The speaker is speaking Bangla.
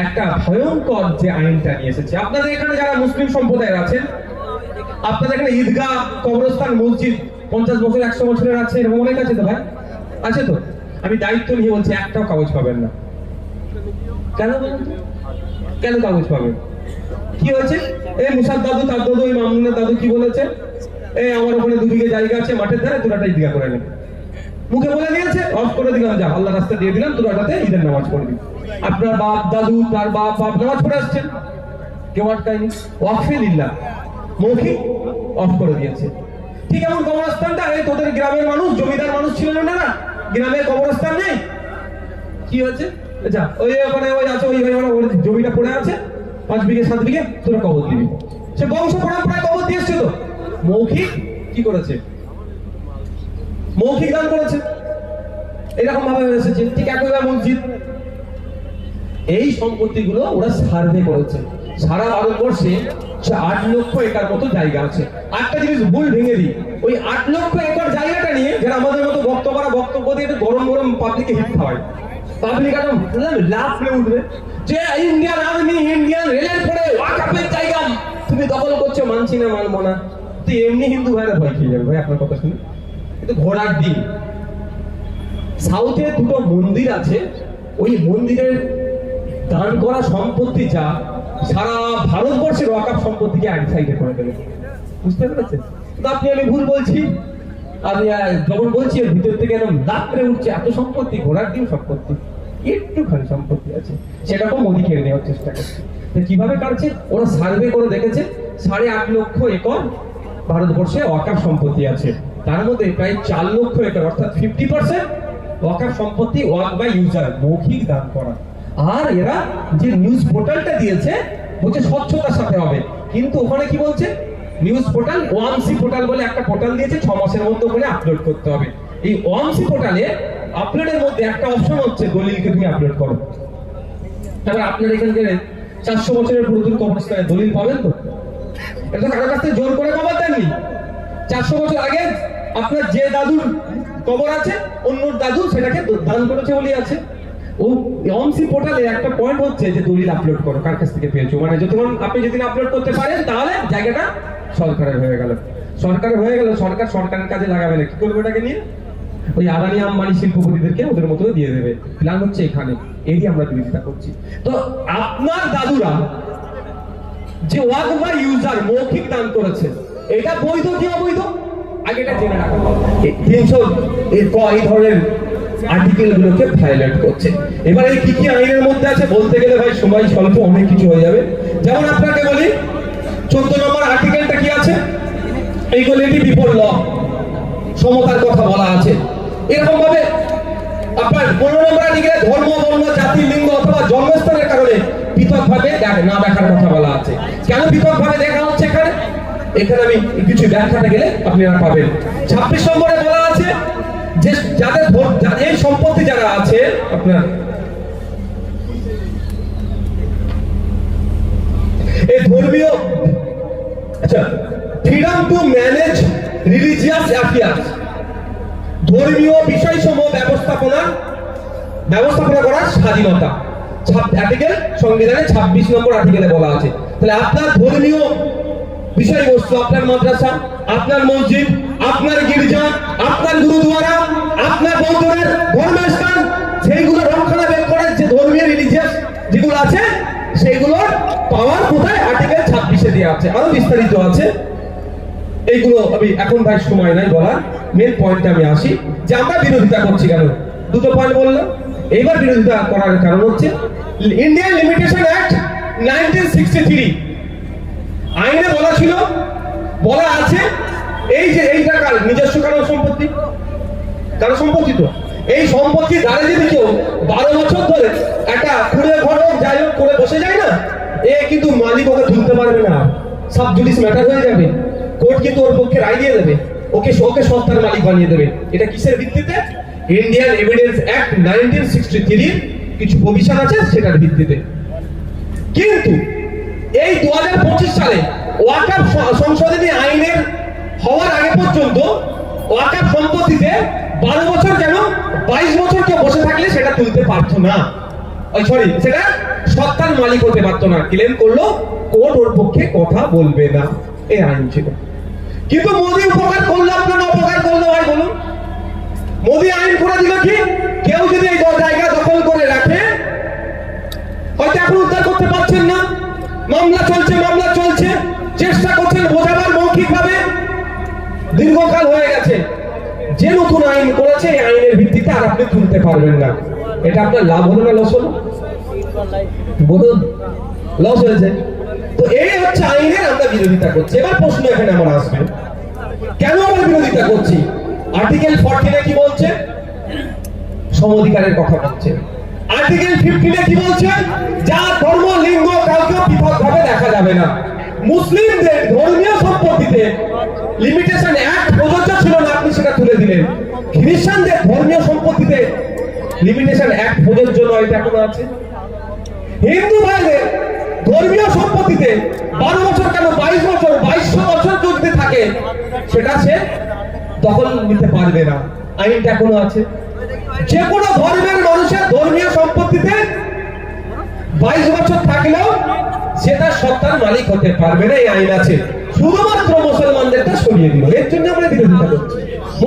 একটা ভয়ঙ্কর যে আইনটা নিয়ে এসেছে। আপনাদের এখানে যারা মুসলিম সম্প্রদায়ের আছেন, আপনাদের এখানে ঈদগাহ, কবরস্থান, মসজিদ, পঞ্চাশ বছর, একশো বছরের আছে, এরকম অনেক আছে তো ভাই? আছে তো? আমি দায়িত্ব নিয়ে বলছি, একটাও কাগজ পাবেন না। কেন কেন কাগজ পাবেন? কি হয়েছে? এই মুসার দাদু, তার দাদু ওই মামুনের দাদু কি বলেছে? এই আমার ওখানে দু বিঘে জায়গা আছে, মাঠের ধারে, তোরাটা ঈদগাহ করে নেবে মুখে বলে দিয়েছে অফ করে দিলাম, যা আল্লাহ রাস্তা দিয়ে দিলাম তোরাটাতে ঈদের নামাজ পড়ে দিবি আপনার বাপ দাদু, তার বাপ বাপ নামাজ পড়ে আসছেন কেউ আটকায়নি? ওয়াকফে লিল্লাহ মৌখিক অফ করে দিয়েছে। ঠিক এমন কবরস্থানটা, এই তোদের গ্রামের মানুষ, জমিদার মানুষ ছিল না না? গ্রামে কবরস্থান নেই? কি হয়েছে? আচ্ছা ওই ওখানে ওই আছে, ওই ওই ওই জমিটা পড়ে আছে, পাঁচ বিঘে, সাত বিঘে, তোরা কবর দিবি। সে বংশ পরম্পরায় কবর দিয়ে এসছে তো মৌখিক কি করেছে? মৌখিক দান করেছে। এরকম ভাবে এসেছে। ঠিক একইভাবে মসজিদ। এই সম্পত্তিগুলো ওরা সার্ভে করেছে। সারা ভারতবর্ষে আট লক্ষ একর মতো জায়গা আছে। একটা জিনিস ভুল ভেঙে দিই। ওই আট লক্ষ একর জায়গাটা নিয়ে যারা আমাদের মতো বক্তব্য করা বক্তব্য দিয়ে একটু গরম গরম পাবলিকে হিট খাওয়ায়। পাবলিক একদম করে উঠবে। যে ইন্ডিয়ান আর্মি ইন্ডিয়ান রেলের পরে ওয়াকাপের জায়গা। তুমি দখল করছ, মানছি না, মানবো না। তো এমনি হিন্দু ভাইরা ভয় খেয়ে যাবে। ভাই, আপনার কথা শুনে ঘোড়ার দিন সাউথে দুটো মন্দির আছে। ওই মন্দিরের দান করা সম্পত্তি যা সারা ভারতবর্ষের ওয়াকাপ সম্পত্তিকে এক সাইডে করে দেবে বুঝতে পেরেছেন? আপনি, আমি ভুল বলছি? আমি যখন বলছি, এর ভিতর থেকে এরকম লাভ করে উঠছে এত সম্পত্তি, ঘোড়ার ডিম সম্পত্তি, একটুখানি সম্পত্তি আছে। সেটাকেও মোদি কেড়ে নেওয়ার চেষ্টা করছে। তো কীভাবে কাটছে? ওরা সার্ভে করে দেখেছে, সাড়ে আট লক্ষ একর ভারতবর্ষে ওয়াকাপ সম্পত্তি আছে। তার মধ্যে প্রায় চার লক্ষ একর, অর্থাৎ ফিফটি পার্সেন্ট ওয়াকাপ সম্পত্তি ওয়াক বাই ইউজার, মৌখিক দান করা। আর এরা যে নিউজ পোর্টালটা দিয়েছে, বলছে স্বচ্ছতার সাথে হবে। কিন্তু ওখানে কি বলছে? নিউজ পোর্টাল ওয়ামসি পোর্টাল বলে একটা পোর্টাল দিয়েছে, ছ মাসের মধ্যে ওখানে আপলোড করতে হবে। এই ওয়ামসি পোর্টালে আপলোডের মধ্যে একটা অপশন হচ্ছে, দলিলকে তুমি আপলোড করো। তারপর আপনার এখানে গেলে চারশো বছরের পুরাতন কবরস্থানে দলিল পাবেন তো? এটা তো কারও কাছ থেকে জোর করে কবর দেননি। চারশো বছর আগে আপনার যে দাদুর কবর আছে অন্য দাদু সেটাকে দান করেছে বলেই আছে। ও অমসি পোর্টালে একটা পয়েন্ট হচ্ছে যে দলিল আপলোড করো, কার কাছ থেকে পেয়েছ? মানে যতক্ষণ আপনি যেদিন আপলোড করতে পারেন, তাহলে জায়গাটা সরকারের হয়ে গেল। সরকারের হয়ে গেল সরকার সরকারের কাজে লাগাবে না, কি করবে ওটাকে নিয়ে? ওই আদানি আম্বানি শিল্পপতিদেরকে ওদের মতো দিয়ে দেবে। প্ল্যান হচ্ছে এখানে, এরই আমরা বিরোধিতা করছি। তো আপনার দাদুরা যে ওয়াক বা ইউজার মৌখিক দান করেছে, এটা বৈধ কি অবৈধ? আগে জেনে রাখা। তিনশো এই ধরনের করছে। এবার এই কি কি আইনের মধ্যে আছে বলতে গেলে ভাই সময় স্বল্প, অনেক কিছু হয়ে যাবে। যেমন আপনাকে বলি, চোদ্দ নম্বর আর্টিকেলটা কি আছে? ল সমতার কথা বলা আছে। এরকম ভাবে আপনার পনেরো নম্বর আর্টিকেলে ধর্ম, বর্ণ, জাতি, লিঙ্গ অথবা জন্মস্থানের কারণে পৃথক ভাবে না দেখার কথা বলা আছে। কেন পৃথক ভাবে দেখা হচ্ছে এখানে? এখানে আমি কিছু ব্যাখ্যাটা গেলে আপনারা পাবেন। ছাব্বিশ নম্বরে বলা আছে যে যাদের এই সম্পত্তি যারা আছে, আপনার আচ্ছা ছাব্বিশ নম্বর আর্টিকেলে বলা আছে। তাহলে আপনার ধর্মীয় বিষয়বস্তু আপনার মাদ্রাসা, আপনার মসজিদ, আপনার গির্জা, আপনার গুরুদুয়ারা, আপনার বৌদ্ধদের ধর্মের স্থান সেইগুলো রক্ষণাবেক্ষণের যে ধর্মীয় রিলিজিয়াস যেগুলো আছে সেইগুলোর পাওয়ার কোথায়? আর্টিকেল ছাব্বিশে দেওয়া আছে। আরও বিস্তারিত আছে। এইগুলো আমি এখন ভাই সময় নাই বলার। মেন পয়েন্টে আমি আসি। যে আমরা বিরোধিতা করছি কেন? দুটো পয়েন্ট বললাম এইবার বিরোধিতা করার কারণ হচ্ছে Indian limitation act nineteen sixty three আইনে বলা ছিল, বলা আছে, এই যে এই টাকার নিজস্ব কারও সম্পত্তি? কারও সম্পত্তি তো? এই সম্পত্তি দ্বারা যদি কেউ বারো বছর ধরে একটা খুঁড়ে ঘর হোক, যাই হোক, করে বসে যায় না, এ কিন্তু মালিক ওকে তুলতে পারবে না। সব জুডিস ম্যাটার হয়ে যাবে। কোর্ট কিন্তু ওর পক্ষে রায় দিয়ে দেবে। ওকে ওকে সত্তার মালিক বানিয়ে দেবে। এটা কিসের ভিত্তিতে? Indian evidence act nineteen sixty কিছু প্রভিশন আছে, সেটার ভিত্তিতে। কিন্তু এই দু সালে ওয়াকাফ সংশোধনী আইনের হওয়ার আগে পর্যন্ত ওয়াকাফ সম্পত্তিতে বারো বছর কেন বাইশ বছর কেউ বসে থাকলে সেটা তুলতে পারতো না। ওই সরি সেটা সত্তার মালিক হতে পারতো না। ক্লেম করল কোর্ট ওর পক্ষে কথা বলবে না। এই আইন ছিল। কিন্তু মোদি উপকার করল আপনার, অপকার করল ভাই, বলুন। মোদি আইন করে দিল কি? কেউ যে নতুন আইন করেছে, এই আইনের ভিত্তিতে আর আপনি তুলতে পারবেন না। এটা আপনার লাভ হলো না লস হলো? বলুন লস হয়েছে। তো এই হচ্ছে আইনের আমরা বিরোধিতা করছি। এবার প্রশ্ন এখানে আমার আসবে। কেন আমরা বিরোধিতা করছি? আর্টিকেল ফোরটিনে কি বলছে? সমধিকারের কথা বলছে। আর্টিকেল ফিফটিনে কি বলছে? যা ধর্ম, লিঙ্গ, কাউকে পৃথক ভাবে দেখা যাবে না। মুসলিমদের ধর্মীয় সম্পত্তিতে লিমিটেশন অ্যাক্ট প্রযোজ্য ছিল না, আপনি সেটা তুলে দিলেন। খ্রিস্টানদের ধর্মীয় সম্পত্তিতে লিমিটেশন অ্যাক্ট প্রযোজ্য নয়, এটা এখনও আছে। হিন্দু ভাইদের ধর্মীয় সম্পত্তিতে বারো বছর কেন বাইশ বছর, বাইশশো বছর যদি থাকে, সেটা সে দখল নিতে পারবে না। আইনটা এখনও আছে। যে কোনো ধর্মের মানুষের ধর্মীয় সম্পত্তিতে বাইশ বছর থাকলেও সেটা সত্তার মালিক হতে পারবে না, এই আইন আছে। শুধুমাত্র মুসলমানদেরটা সরিয়ে দিল। এর জন্য আমরা বিরোধিতা করছি।